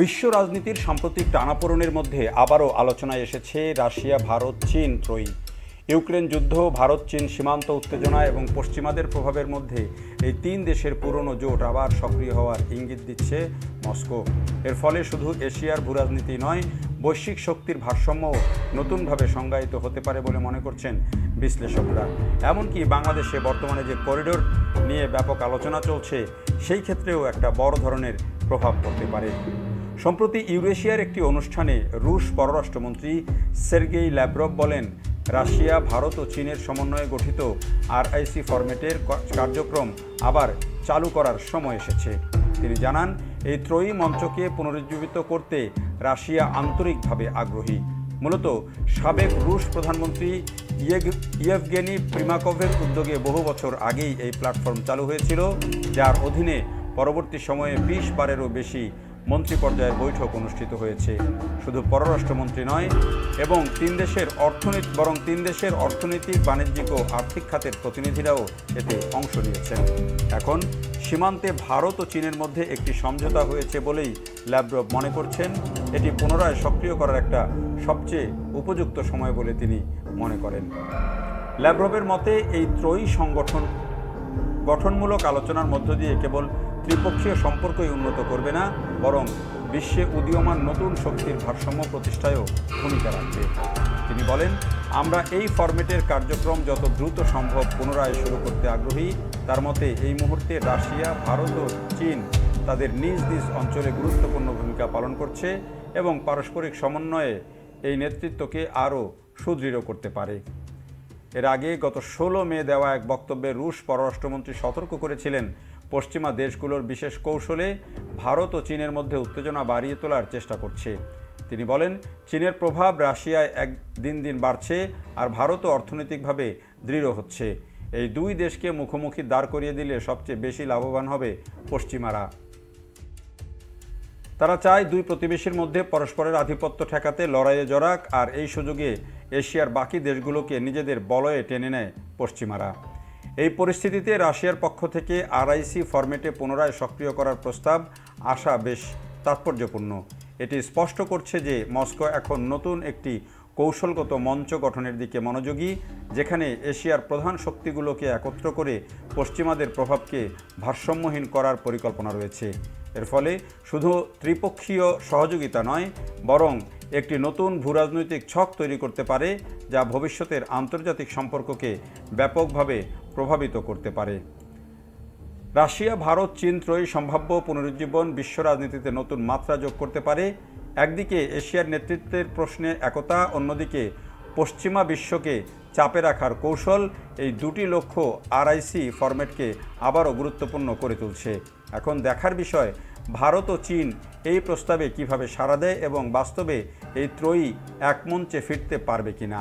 বিশ্ব রাজনীতির সাম্প্রতিক টানাপোড়েনের মধ্যে আবারও আলোচনায় এসেছে রাশিয়া, ভারত, চীন, ত্রয়ী। ইউক্রেন যুদ্ধ, ভারত, চীন সীমান্ত উত্তেজনা এবং পশ্চিমাদের প্রভাবের মধ্যে এই তিন দেশের পুরনো জোট আবার সক্রিয় হওয়ার ইঙ্গিত দিচ্ছে মস্কো। এর ফলে শুধু এশিয়ার ভূরাজনীতি নয়, বৈশ্বিক শক্তির ভারসাম্যও নতুনভাবে সংজ্ঞায়িত হতে পারে বলে মনে করছেন বিশ্লেষকরা। এমনকি বাংলাদেশে বর্তমানে যে করিডোর নিয়ে ব্যাপক আলোচনা চলছে, সেই ক্ষেত্রেও একটা বড় ধরনের প্রভাব পড়তে পারে। সম্প্রতি ইউরেশিয়ার একটি অনুষ্ঠানে রুশ পররাষ্ট্রমন্ত্রী সের্গেই ল্যাব্রভ বলেন, রাশিয়া, ভারত ও চীনের সমন্বয়ে গঠিত আরআইসি ফরম্যাটের কার্যক্রম আবার চালু করার সময় এসেছে। তিনি জানান, এই ত্রয়ী মঞ্চকে পুনরুজ্জীবিত করতে রাশিয়া আন্তরিকভাবে আগ্রহী। মূলত সাবেক রুশ প্রধানমন্ত্রী ইয়েভগেনি প্রিমাকভের উদ্যোগে বহু বছর আগেই এই প্ল্যাটফর্ম চালু হয়েছিল, যার অধীনে পরবর্তী সময়ে বিশ বারেরও বেশি মন্ত্রী পর্যায়ের বৈঠক অনুষ্ঠিত হয়েছে। শুধু পররাষ্ট্রমন্ত্রী নয়, এবং তিন দেশের অর্থনীতি, বরং তিন দেশের অর্থনৈতিক, বাণিজ্যিক ও আর্থিক খাতের প্রতিনিধিরাও এতে অংশ নিয়েছেন। এখন সীমান্তে ভারত ও চীনের মধ্যে একটি সমঝোতা হয়েছে বলেই ল্যাব্রভ মনে করছেন। এটি পুনরায় সক্রিয় করার একটা সবচেয়ে উপযুক্ত সময় বলে তিনি মনে করেন। ল্যাব্রভের মতে, এই ত্রয়ী সংগঠন গঠনমূলক আলোচনার মধ্য দিয়ে কেবল ত্রিপক্ষীয় সম্পর্কই উন্নত করবে না, বরং বিশ্বে উদীয়মান নতুন শক্তির ভারসাম্য প্রতিষ্ঠায়ও ভূমিকা রাখবে। তিনি বলেন, আমরা এই ফরম্যাটের কার্যক্রম যত দ্রুত সম্ভব পুনরায় শুরু করতে আগ্রহী। তার মতে, এই মুহূর্তে রাশিয়া, ভারত ও চীন তাদের নিজ নিজ অঞ্চলে গুরুত্বপূর্ণ ভূমিকা পালন করছে এবং পারস্পরিক সমন্বয়ে এই নেতৃত্বকে আরও সুদৃঢ় করতে পারে। এর আগে গত ষোলো মে দেওয়া এক বক্তব্যে রুশ পররাষ্ট্রমন্ত্রী সতর্ক করেছিলেন পশ্চিমা দেশগুলোর বিশেষ কৌশলে ভারত ও চীনের মধ্যে উত্তেজনা বাড়িয়ে তোলার চেষ্টা করছে। তিনি বলেন, চীনের প্রভাব রাশিয়ায় এক দিন দিন বাড়ছে আর ভারতও অর্থনৈতিকভাবে দৃঢ় হচ্ছে। এই দুই দেশকে মুখোমুখি দাঁড় করিয়ে দিলে সবচেয়ে বেশি লাভবান হবে পশ্চিমারা। তারা চায় দুই প্রতিবেশীর মধ্যে পরস্পরের আধিপত্য ঠেকাতে লড়াইয়ে জড়াক আর এই সুযোগে এশিয়ার বাকি দেশগুলোকে নিজেদের বলয়ে টেনে নেয় পশ্চিমারা। এই পরিস্থিতিতে রাশিয়ার পক্ষ থেকে আরআইসি ফরম্যাটে পুনরায় সক্রিয় করার প্রস্তাব আসা বেশ তাৎপর্যপূর্ণ। এটি স্পষ্ট করছে যে মস্কো এখন নতুন একটি কৌশলগত মঞ্চ গঠনের দিকে মনোযোগী, যেখানে এশিয়ার প্রধান শক্তিগুলোকে একত্র করে পশ্চিমাদের প্রভাবকে ভারসাম্যহীন করার পরিকল্পনা রয়েছে। এর ফলে শুধু ত্রিপক্ষীয় সহযোগিতা নয়, বরং একটি নতুন ভূরাজনৈতিক ছক তৈরি করতে পারে, যা ভবিষ্যতের আন্তর্জাতিক সম্পর্ককে ব্যাপকভাবে প্রভাবিত করতে পারে। রাশিয়া, ভারত, চীন ত্রয়ী সম্ভাব্য পুনরুজ্জীবন বিশ্ব রাজনীতিতে নতুন মাত্রা যোগ করতে পারে। একদিকে এশিয়ার নেতৃত্বের প্রশ্নে একতা, অন্যদিকে পশ্চিমা বিশ্বকে চাপে রাখার কৌশল এই দুটি লক্ষ্য আরআইসি ফরম্যাটকে আবারও গুরুত্বপূর্ণ করে তুলছে। এখন দেখার বিষয়, ভারত ও চীন এই প্রস্তাবে কীভাবে সাড়া দেয় এবং বাস্তবে এই ত্রয়ী একমঞ্চে ফিরতে পারবে কিনা?